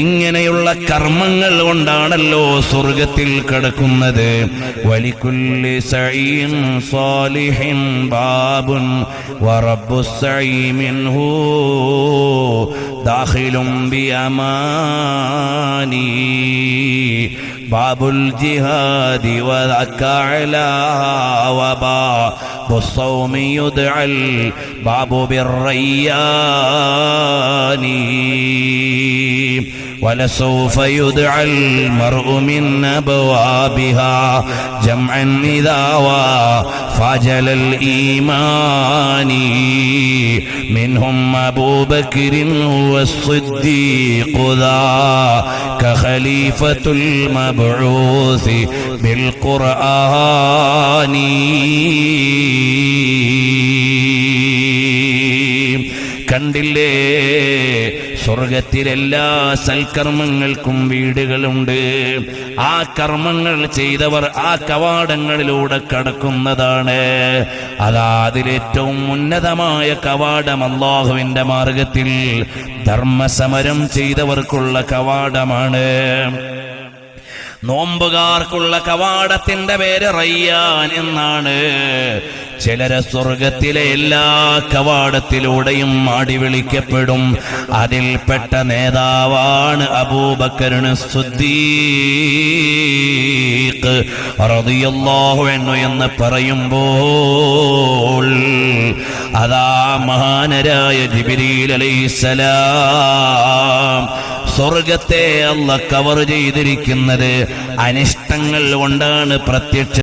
ഇങ്ങനെയുള്ള കർമ്മങ്ങൾ കൊണ്ടാണല്ലോ സ്വർഗത്തിൽ കിടക്കുന്നത് വലിക്കുല്ലി സഈൻ സാലിഹിൻ ബാബുൻ വറബ്ബു സഈ മിൻഹു ദാഖിലും ബിയമാനി ബാബുൽ ജിഹാദി വദക അലാ وباب الصوم يدعى الباب بالريان ولسوف يدعى المرء من أبوابها جمعا إذا وفاجل الإيمان منهم أبو بكر والصديق ذا كخليفة المبعوث بالقرآن കണ്ടില്ലേ സ്വർഗത്തിലെല്ലാ സൽക്കർമ്മങ്ങൾക്കും വീടുകളുണ്ട്. ആ കർമ്മങ്ങൾ ചെയ്തവർ ആ കവാടങ്ങളിലൂടെ കടക്കുന്നതാണ്. അതാ അതിലേറ്റവും ഉന്നതമായ കവാടം അള്ളാഹുവിന്റെ മാർഗത്തിൽ ധർമ്മസമരം ചെയ്തവർക്കുള്ള കവാടമാണ്. നോമ്പുകാർക്കുള്ള കവാടത്തിന്റെ പേര് റയ്യാൻ എന്നാണ്. ചിലരെ സ്വർഗത്തിലെ എല്ലാ കവാടത്തിലൂടെയും ആടി വിളിക്കപ്പെടും അതിൽപ്പെട്ട നേതാവാണ് അബൂബക്കരുണ് സുദ്ദീഖ് എന്ന് പറയുമ്പോൾ അതാ മഹാനരായ ജിബിരിൽ അലൈഹിസ്സലാം സ്വർഗത്തെ അല്ല കവർ ചെയ്തിരിക്കുന്നത് അനിഷ്ടങ്ങൾ കൊണ്ടാണ് പ്രത്യക്ഷ